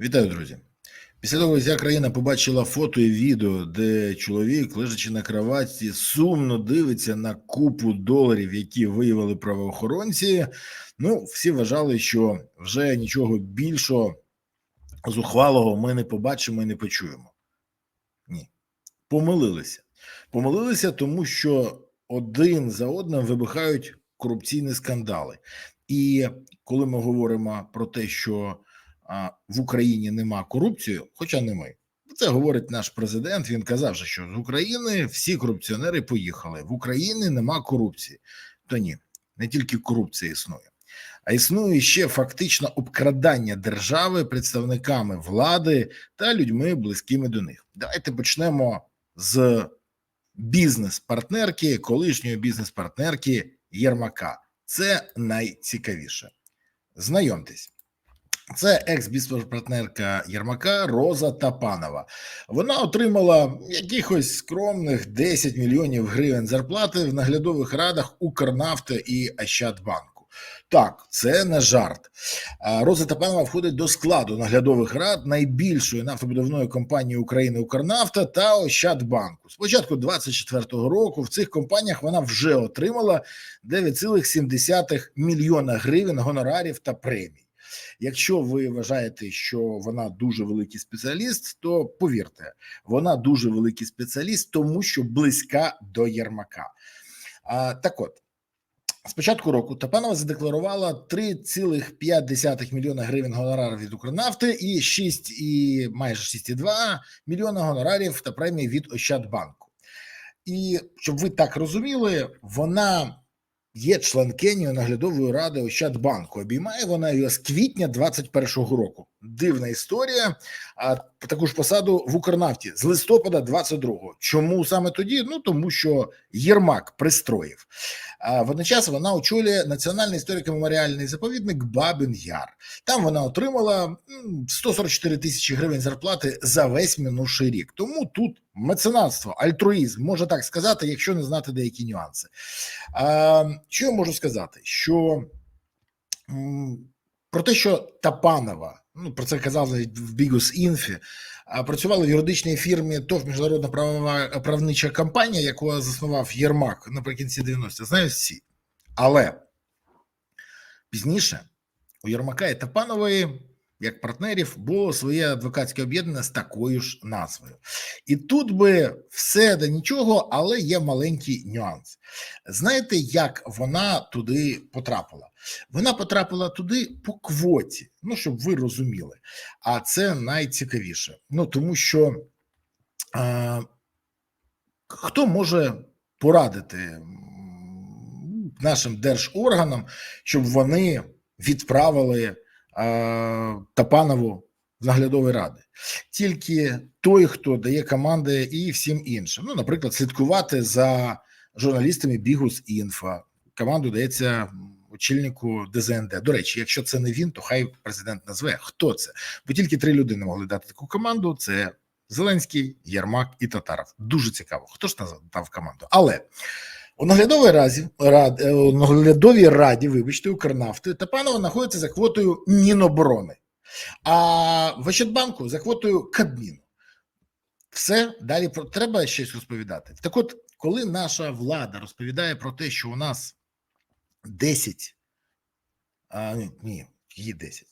Вітаю, друзі. Після того, як ця країна побачила фото і відео, де чоловік, лежачи на кроваті, сумно дивиться на купу доларів, які виявили правоохоронці. Ну, всі вважали, що вже нічого більшого зухвалого ми не побачимо і не почуємо. Ні, помилилися. Помилилися, тому що один за одним вибухають корупційні скандали. І коли ми говоримо про те, що в Україні нема корупції, хоча не ми. Це говорить наш президент. Він казав, що з України всі корупціонери поїхали. В Україні нема корупції. То ні, не тільки корупція існує, а існує ще фактично обкрадання держави представниками влади та людьми близькими до них. Давайте почнемо з бізнес-партнерки, колишньої бізнес-партнерки Єрмака. Це найцікавіше. Знайомтесь. Це екс-бізнес-партнерка Єрмака Роза Тапанова. Вона отримала якихось скромних 10 мільйонів гривень зарплати в наглядових радах Укрнафти і Ощадбанку. Так, це не жарт. Роза Тапанова входить до складу наглядових рад найбільшої нафтобудівної компанії України Укрнафта та Ощадбанку. З початку 24-го року в цих компаніях вона вже отримала 9,7 мільйона гривень гонорарів та премій. Якщо ви вважаєте, що вона дуже великий спеціаліст, то повірте, вона дуже великий спеціаліст, тому що близька до Єрмака. А, Так от. З початку року Тапанова задекларувала 3,5 мільйона гривень гонорарів від Укрнафти і 6, і майже 6,2 мільйона гонорарів та премії від Ощадбанку. І щоб ви так розуміли, вона є членкинею наглядової ради Ощадбанку. Обіймає вона його з квітня 21-го року. Дивна історія. А таку ж посаду в Укрнафті з листопада 22-го. Чому саме тоді? Ну тому що Єрмак пристроїв. А водночас вона очолює національний історико-меморіальний заповідник Бабин Яр. Там вона отримала 144 тисячі гривень зарплати за весь минувший рік. Тому тут меценатство, альтруїзм, можна так сказати, якщо не знати деякі нюанси. А, Що я можу сказати? Що про те, що Тапанова, ну про це казали в Бігус Інфі, працювала в юридичній фірмі ТОВ міжнародна правова правнича компанія, яку заснував Єрмак наприкінці 90-х, знають всі. Але пізніше у Єрмака і Тапанової як партнерів було своє адвокатське об'єднання з такою ж назвою. І тут би все до нічого, але є маленький нюанс. Знаєте, як вона туди потрапила? Вона потрапила туди по квоті, ну щоб ви розуміли. А це найцікавіше. Ну тому що а, хто може порадити нашим держорганам, щоб вони відправили. Тапанову з наглядової ради, тільки той, хто дає команди, і всім іншим. Ну, наприклад, слідкувати за журналістами Бігус інфа. Команду дається очільнику ДЗНД. До речі, якщо це не він, то хай президент назве хто це, бо тільки три людини могли дати таку команду: це Зеленський, Єрмак і Татаров. Дуже цікаво, хто ж дав команду, але. У наглядовій раді, рад, е, у наглядовій раді, вибачте, Укрнафти Тапанова знаходиться за квотою Міноборони, а в Ощадбанку за квотою Кабміну. Все далі про треба щось розповідати. Так, от, коли наша влада розповідає про те, що у нас 10, а, ні, її 10,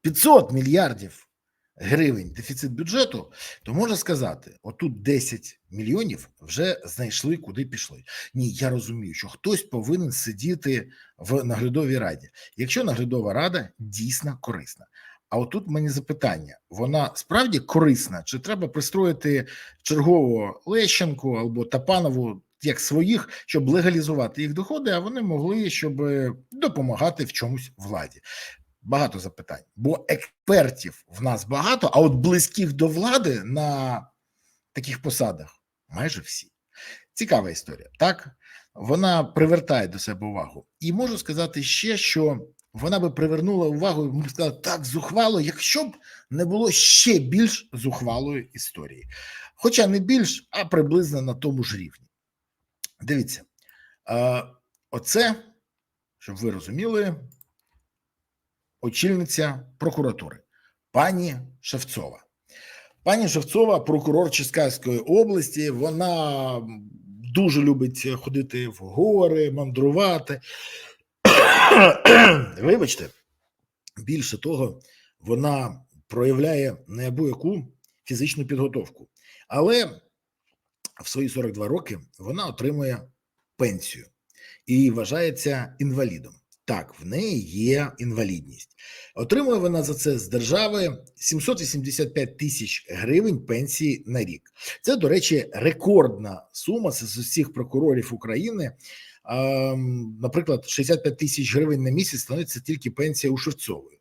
500 мільярдів гривень дефіцит бюджету, то можна сказати: отут 10 мільйонів вже знайшли, куди пішли. Ні, я розумію, що хтось повинен сидіти в наглядовій раді, якщо наглядова рада дійсно корисна. А отут мені запитання: вона справді корисна, чи треба пристроїти чергового Лещенку або Тапанову як своїх, щоб легалізувати їх доходи, а вони могли щоб допомагати в чомусь владі багато запитань, бо експертів в нас багато, а от близьких до влади на таких посадах майже всі. Цікава історія, так? Вона привертає до себе увагу. І можу сказати ще, що вона би привернула увагу, можна сказати, так зухвало, якщо б не було ще більш зухвалої історії. Хоча не більш, а приблизно на тому ж рівні. Дивіться, оце, щоб ви розуміли, очільниця прокуратури пані Шевцова. Пані Шевцова, прокурор Черкаської області, вона дуже любить ходити в гори, мандрувати. Вибачте, більше того, вона проявляє неабияку фізичну підготовку, але в свої 42 роки вона отримує пенсію і вважається інвалідом. Так, в неї є інвалідність. Отримує вона за це з держави 785 тисяч гривень пенсії на рік. Це, до речі, рекордна сума з усіх прокурорів України. Наприклад, 65 тисяч гривень на місяць становиться тільки пенсія у Шевцової.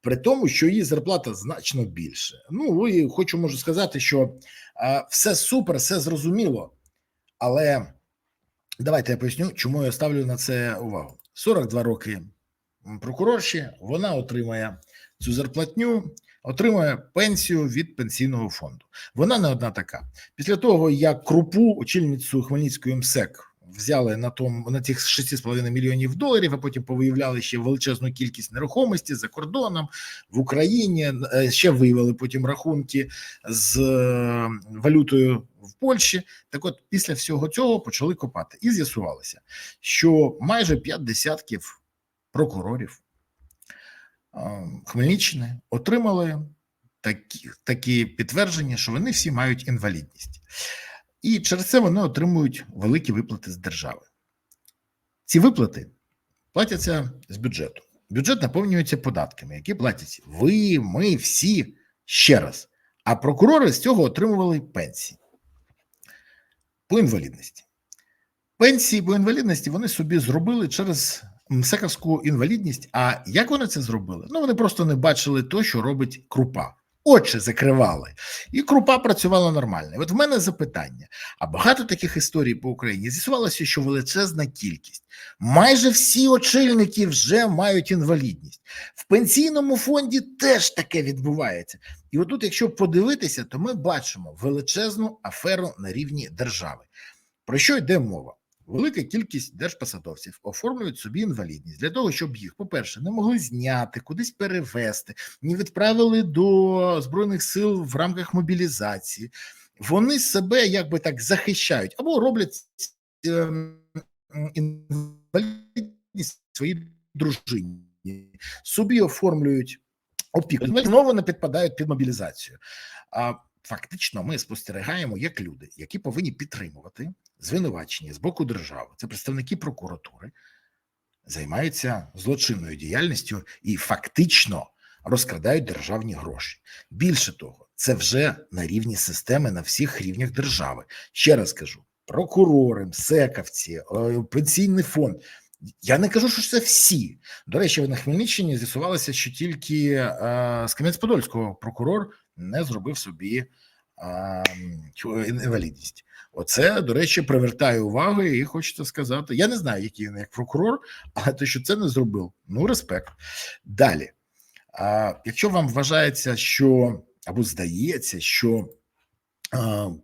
При тому, що її зарплата значно більше. Ну і хочу можу сказати, що все супер, все зрозуміло. Але давайте я поясню, чому я ставлю на це увагу. 42 роки прокурорші, вона отримає цю зарплатню, отримує пенсію від пенсійного фонду. Вона не одна така. Після того, як крупу, очільницю Хмельницької МСЕК, взяли на тому на тих 6,5 мільйонів доларів, а потім повиявляли ще величезну кількість нерухомості за кордоном в Україні. Е, ще виявили потім рахунки з е, валютою в Польщі. Так, от після всього цього почали копати, і з'ясувалося, що майже п'ять десятків прокурорів Хмельниччини отримали такі, такі підтвердження, що вони всі мають інвалідність. І через це вони отримують великі виплати з держави. Ці виплати платяться з бюджету. Бюджет наповнюється податками, які платять ви, ми, всі ще раз. А прокурори з цього отримували пенсії по інвалідності. Пенсії по інвалідності вони собі зробили через МСЕКовську інвалідність. А як вони це зробили? Ну вони просто не бачили то, що робить крупа очі закривали, і крупа працювала нормально. І От в мене запитання: а багато таких історій по Україні з'ясувалося, що величезна кількість. Майже всі очільники вже мають інвалідність. В пенсійному фонді теж таке відбувається. І отут, якщо подивитися, то ми бачимо величезну аферу на рівні держави. Про що йде мова? Велика кількість держпосадовців оформлюють собі інвалідність для того, щоб їх, по-перше, не могли зняти, кудись перевести, не відправили до збройних сил в рамках мобілізації. Вони себе якби так захищають або роблять ем, інвалідність своїй дружині, собі оформлюють опіку, знову не підпадають під мобілізацію. Фактично ми спостерігаємо як люди, які повинні підтримувати звинувачені з боку держави, це представники прокуратури, займаються злочинною діяльністю і фактично розкрадають державні гроші. Більше того, це вже на рівні системи на всіх рівнях держави. Ще раз кажу: прокурори, МСЕКовці, е, пенсійний фонд. Я не кажу, що це всі. До речі, на Хмельниччині з'ясувалося, що тільки е, з Кам'янець-Подольського прокурор не зробив собі е, інвалідність. Оце, до речі, привертає увагу, і хочеться сказати. Я не знаю, який він як прокурор, але те, що це не зробив, ну респект. Далі. А, Якщо вам вважається, що або здається, що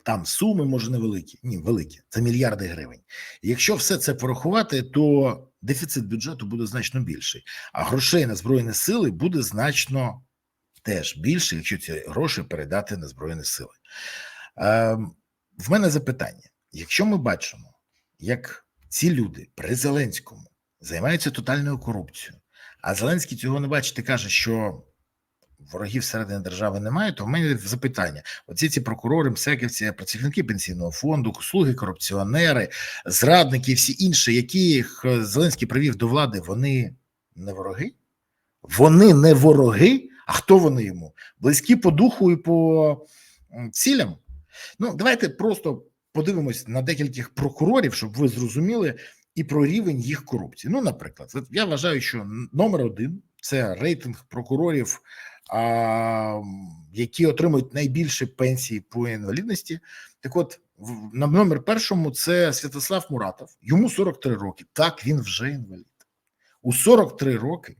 там суми може невеликі, ні, великі, це мільярди гривень. Якщо все це порахувати, то дефіцит бюджету буде значно більший, а грошей на збройні сили буде значно теж більше, якщо ці гроші передати на збройні сили. Ем, в мене запитання: якщо ми бачимо, як ці люди при Зеленському займаються тотальною корупцією, а Зеленський цього не бачить каже, що ворогів середини держави немає, то в мене запитання: оці ці прокурори, МСЕКівці, працівники пенсійного фонду, слуги, корупціонери, зрадники, і всі інші, яких Зеленський привів до влади, вони не вороги? Вони не вороги. А хто вони йому? Близькі по духу і по цілям? Ну, давайте просто подивимось на декількох прокурорів, щоб ви зрозуміли і про рівень їх корупції. Ну, наприклад, я вважаю, що номер один це рейтинг прокурорів, які отримують найбільше пенсії по інвалідності. Так, от на номер першому це Святослав Муратов, йому 43 роки. Так, він вже інвалід. У 43 роки.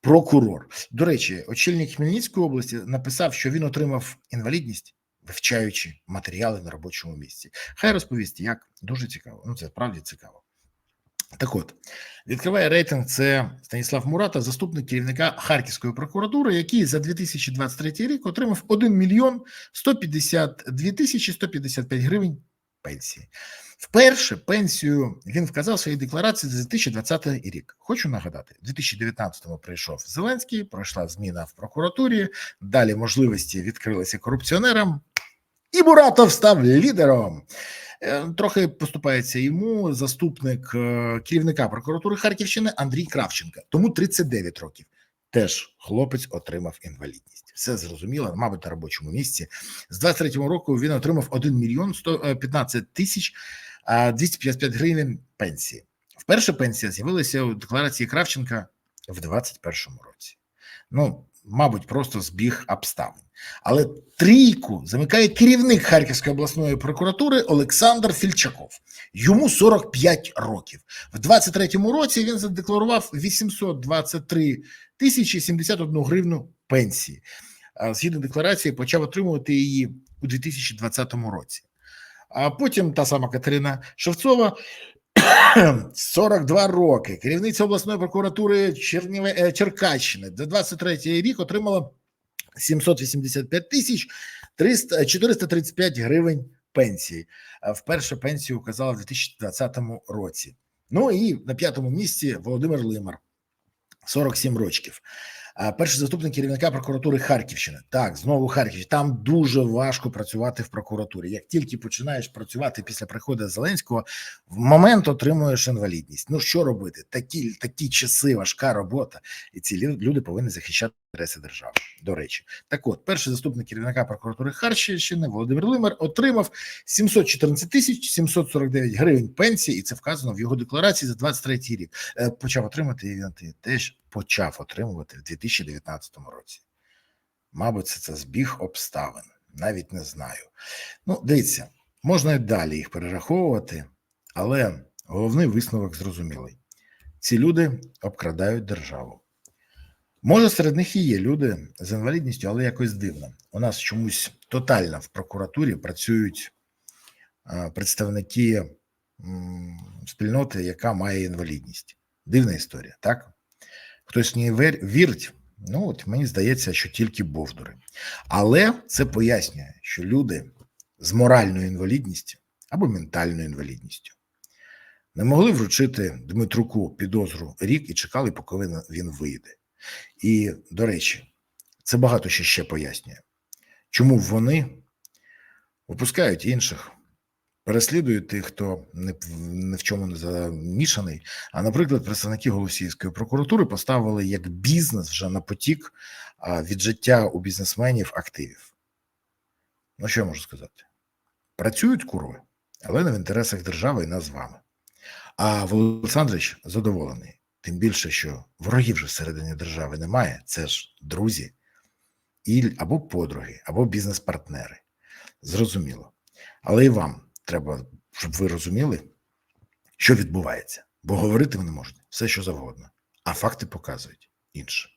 Прокурор, до речі, очільник Хмельницької області написав, що він отримав інвалідність вивчаючи матеріали на робочому місці. Хай розповість, як дуже цікаво. Ну це справді цікаво. Так от, відкриває рейтинг це Станіслав Муратов, заступник керівника Харківської прокуратури, який за 2023 рік отримав 1 мільйон 152 тисячі 155 гривень пенсії. Вперше пенсію він вказав в своїй декларації за 2020 рік. Хочу нагадати, в 2019-му прийшов Зеленський, пройшла зміна в прокуратурі. Далі можливості відкрилися корупціонерам, і Буратов став лідером. Е, Трохи поступається йому заступник е, керівника прокуратури Харківщини Андрій Кравченка. Тому 39 років. Теж хлопець отримав інвалідність. Все зрозуміло, мабуть, на робочому місці. З 23-го року він отримав 1 мільйон 115 тисяч а, 255 гривень пенсії. Вперше пенсія з'явилася у декларації Кравченка в 21-му році. Ну, мабуть, просто збіг обставин. Але трійку замикає керівник Харківської обласної прокуратури Олександр Фільчаков. Йому 45 років. В 23-му році він задекларував 823 тисячі 71 гривну пенсії. Згідно декларації, почав отримувати її у 2020 році. А потім та сама Катерина Шевцова 42 роки. Керівниця обласної прокуратури Черніве... е, Черкащини за 23 рік отримала 785 тисяч 300... 435 гривень пенсії. Вперше пенсію указала в 2020 році. Ну і на п'ятому місці Володимир Лимар, 47 років. Перший заступник керівника прокуратури Харківщини. Так, знову Харківщина. Там дуже важко працювати в прокуратурі. Як тільки починаєш працювати після приходу Зеленського, в момент отримуєш інвалідність. Ну що робити? Такі такі часи, важка робота, і ці люди повинні захищати інтереси держави. До речі, так от, перший заступник керівника прокуратури Харківщини Володимир Лимар отримав 714 тисяч 749 гривень пенсії, і це вказано в його декларації за 23 рік. Е, Почав отримати він теж почав отримувати в 2019 році. Мабуть, це, це збіг обставин. Навіть не знаю. Ну, дивіться, можна і далі їх перераховувати, але головний висновок зрозумілий: ці люди обкрадають державу. Може, серед них і є люди з інвалідністю, але якось дивно. У нас чомусь тотально в прокуратурі працюють представники спільноти, яка має інвалідність. Дивна історія, так? Хтось в неї вірить. Ну, от мені здається, що тільки бовдури. Але це пояснює, що люди з моральною інвалідністю або ментальною інвалідністю не могли вручити Дмитруку підозру рік і чекали, поки він- вийде. І, до речі, це багато що ще пояснює, чому вони випускають інших, переслідують тих, хто не, в- чому не замішаний. А, наприклад, представники Голосіївської прокуратури поставили як бізнес вже на потік а, віджиття у бізнесменів активів. Ну, що я можу сказати? Працюють курви, але не в інтересах держави і нас з вами. А Володимир задоволений. Тим більше, що ворогів же всередині держави немає. Це ж друзі, або подруги, або бізнес-партнери. Зрозуміло. Але і вам треба, щоб ви розуміли, що відбувається. Бо говорити вони можуть все, що завгодно, а факти показують інше.